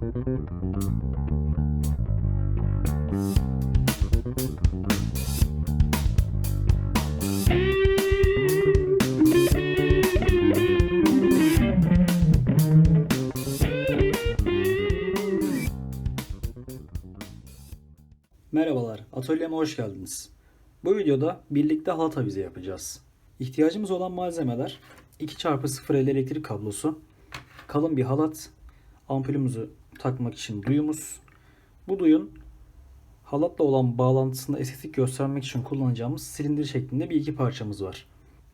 Merhabalar, atölyeme hoş geldiniz. Bu videoda birlikte halat avize yapacağız. İhtiyacımız olan malzemeler 2x0 el elektrik kablosu, kalın bir halat, ampulümüzü takmak için duyumuz. Bu duyun halatla olan bağlantısını estetik göstermek için kullanacağımız silindir şeklinde bir iki parçamız var.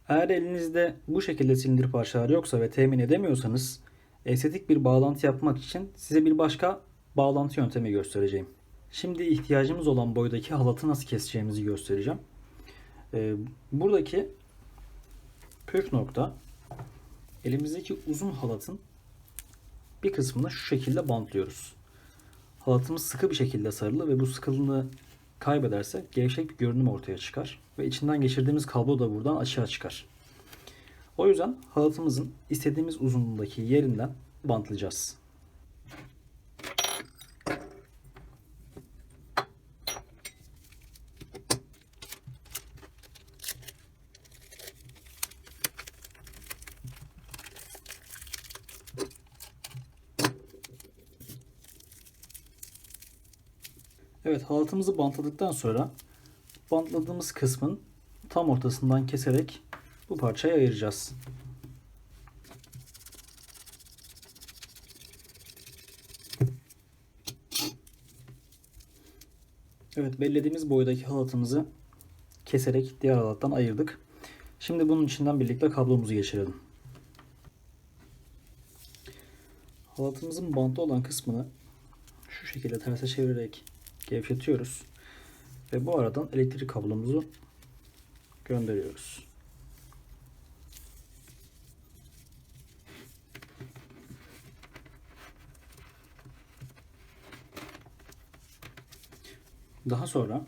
Eğer elinizde bu şekilde silindir parçalar yoksa ve temin edemiyorsanız estetik bir bağlantı yapmak için size bir başka bağlantı yöntemi göstereceğim. Şimdi ihtiyacımız olan boydaki halatı nasıl keseceğimizi göstereceğim. Ee, buradaki püf nokta elimizdeki uzun halatın bir kısmını şu şekilde bantlıyoruz. Halatımız sıkı bir şekilde sarılı ve bu sıkılığını kaybedersek gevşek bir görünüm ortaya çıkar ve içinden geçirdiğimiz kablo da buradan açığa çıkar. O yüzden halatımızın istediğimiz uzunluğundaki yerinden bantlayacağız. Evet halatımızı bantladıktan sonra bantladığımız kısmın tam ortasından keserek bu parçayı ayıracağız. Evet belirlediğimiz boydaki halatımızı keserek diğer halattan ayırdık. Şimdi bunun içinden birlikte kablomuzu geçirelim. Halatımızın bantlı olan kısmını şu şekilde terse çevirerek gevşetiyoruz. Ve bu aradan elektrik kablomuzu gönderiyoruz. Daha sonra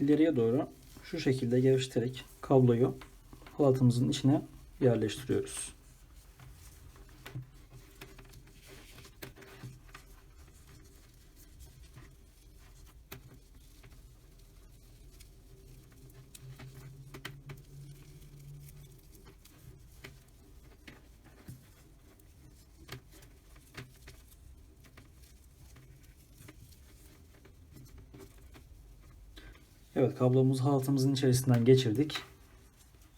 ileriye doğru şu şekilde gevşeterek kabloyu halatımızın içine yerleştiriyoruz. Evet kablomuzu halatımızın içerisinden geçirdik.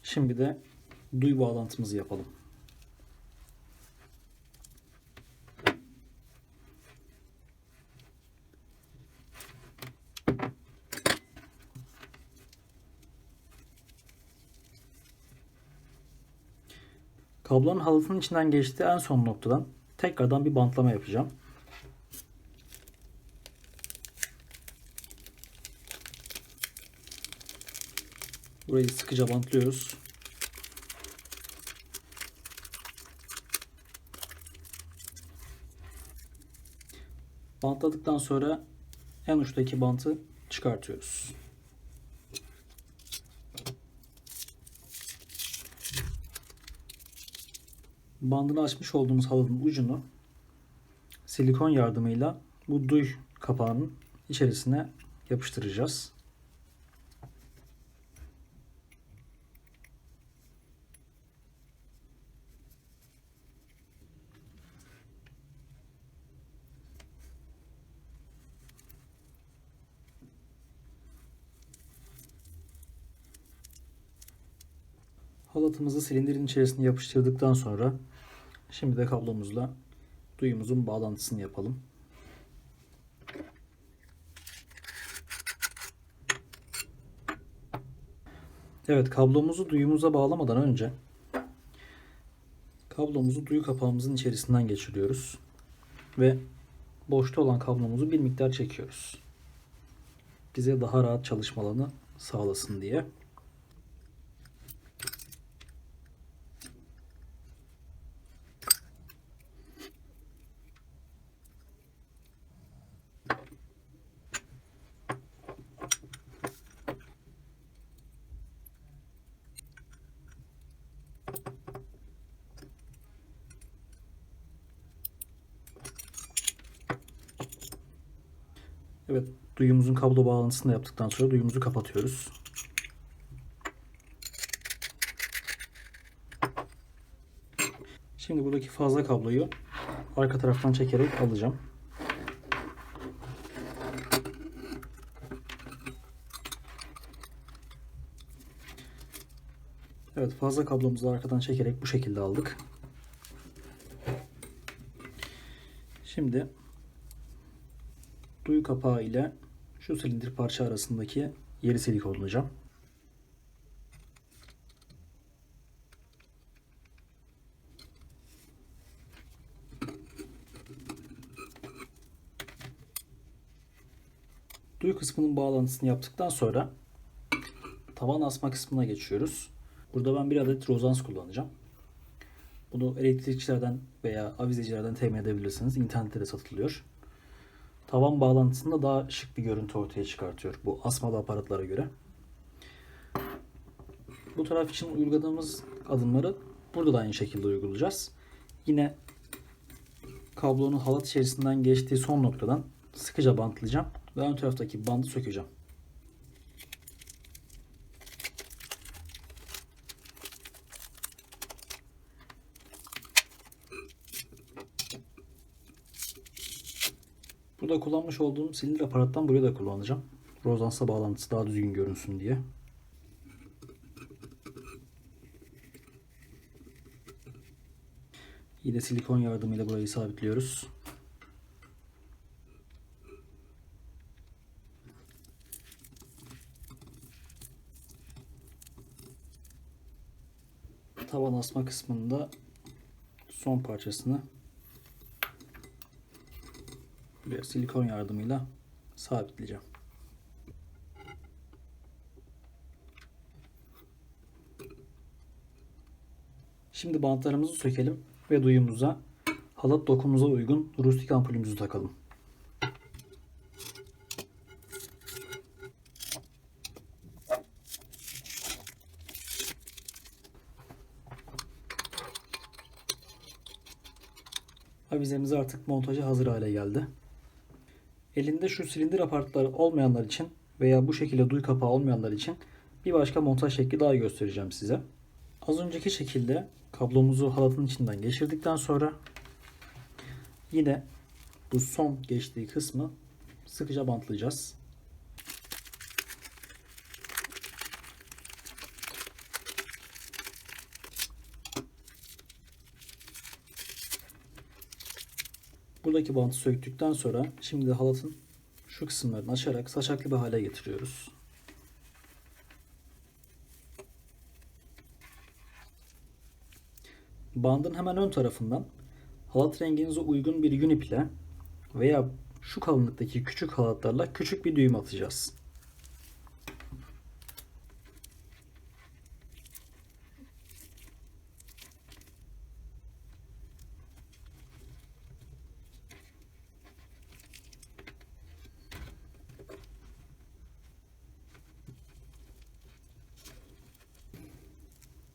Şimdi de duy bağlantımızı yapalım. Kablonun halatının içinden geçtiği en son noktadan tekrardan bir bantlama yapacağım. Burayı sıkıca bantlıyoruz. Bantladıktan sonra en uçtaki bantı çıkartıyoruz. Bandını açmış olduğumuz halının ucunu silikon yardımıyla bu duy kapağının içerisine yapıştıracağız. Halatımızı silindirin içerisine yapıştırdıktan sonra şimdi de kablomuzla duyumuzun bağlantısını yapalım. Evet kablomuzu duyumuza bağlamadan önce kablomuzu duyu kapağımızın içerisinden geçiriyoruz ve boşta olan kablomuzu bir miktar çekiyoruz. Bize daha rahat çalışma sağlasın diye. Evet, duyumuzun kablo bağlantısını da yaptıktan sonra duyumuzu kapatıyoruz. Şimdi buradaki fazla kabloyu arka taraftan çekerek alacağım. Evet fazla kablomuzu da arkadan çekerek bu şekilde aldık. Şimdi duyu kapağı ile şu silindir parça arasındaki yeri silikonlayacağım. Duyu kısmının bağlantısını yaptıktan sonra tavan asma kısmına geçiyoruz. Burada ben bir adet rozans kullanacağım. Bunu elektrikçilerden veya avizecilerden temin edebilirsiniz. İnternette de satılıyor. Tavan bağlantısında daha şık bir görüntü ortaya çıkartıyor bu asmalı aparatlara göre. Bu taraf için uyguladığımız adımları burada da aynı şekilde uygulayacağız. Yine kablonun halat içerisinden geçtiği son noktadan sıkıca bantlayacağım ve ön taraftaki bandı sökeceğim. Burada kullanmış olduğum silindir aparattan buraya da kullanacağım. Rozans'a bağlantısı daha düzgün görünsün diye. Yine silikon yardımıyla burayı sabitliyoruz. Tavan asma kısmında son parçasını bir silikon yardımıyla sabitleyeceğim. Şimdi bantlarımızı sökelim ve duyumuza halat dokumuza uygun rustik ampulümüzü takalım. Avizemiz artık montaja hazır hale geldi. Elinde şu silindir aparatları olmayanlar için veya bu şekilde duy kapağı olmayanlar için bir başka montaj şekli daha göstereceğim size. Az önceki şekilde kablomuzu halatın içinden geçirdikten sonra yine bu son geçtiği kısmı sıkıca bantlayacağız. Buradaki bantı söktükten sonra şimdi halatın şu kısımlarını açarak saçaklı bir hale getiriyoruz. Bandın hemen ön tarafından halat renginize uygun bir yün iple veya şu kalınlıktaki küçük halatlarla küçük bir düğüm atacağız.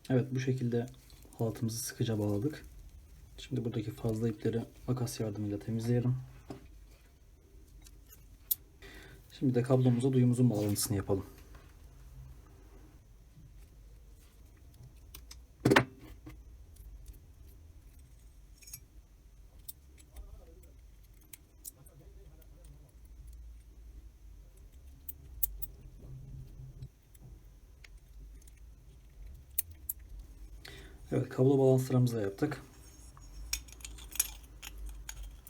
Evet bu şekilde halatımızı sıkıca bağladık. Şimdi buradaki fazla ipleri makas yardımıyla temizleyelim. Şimdi de kablomuza duyumuzun bağlantısını yapalım. Evet kablo bağlantılarımızı da yaptık.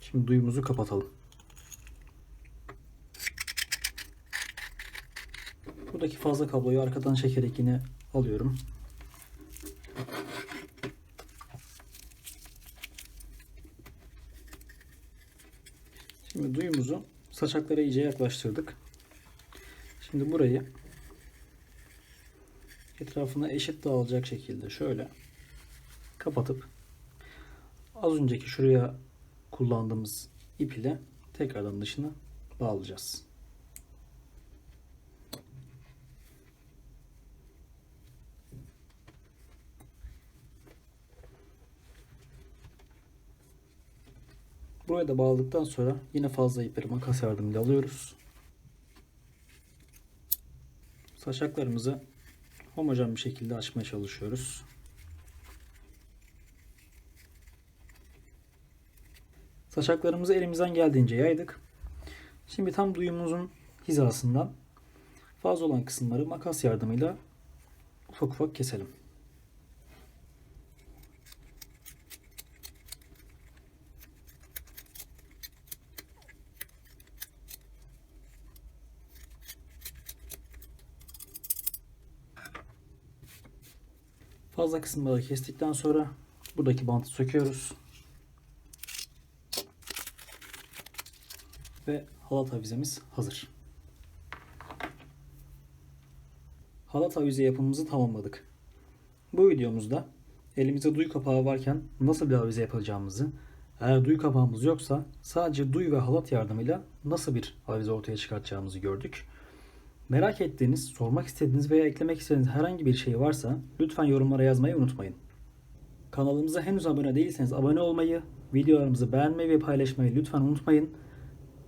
Şimdi duyumuzu kapatalım. Buradaki fazla kabloyu arkadan çekerek yine alıyorum. Şimdi duyumuzu saçaklara iyice yaklaştırdık. Şimdi burayı etrafına eşit dağılacak şekilde şöyle kapatıp az önceki şuraya kullandığımız ip ile tekrardan dışına bağlayacağız. Buraya da bağladıktan sonra yine fazla ipleri makas yardımıyla alıyoruz. Taşaklarımızı homojen bir şekilde açmaya çalışıyoruz. Taşaklarımızı elimizden geldiğince yaydık. Şimdi tam duyumumuzun hizasından fazla olan kısımları makas yardımıyla ufak ufak keselim. Fazla kısımları kestikten sonra buradaki bantı söküyoruz. Ve halat avizemiz hazır. Halat avize yapımımızı tamamladık. Bu videomuzda elimizde duy kapağı varken nasıl bir avize yapacağımızı, eğer duy kapağımız yoksa sadece duy ve halat yardımıyla nasıl bir avize ortaya çıkartacağımızı gördük. Merak ettiğiniz, sormak istediğiniz veya eklemek istediğiniz herhangi bir şey varsa lütfen yorumlara yazmayı unutmayın. Kanalımıza henüz abone değilseniz abone olmayı, videolarımızı beğenmeyi ve paylaşmayı lütfen unutmayın.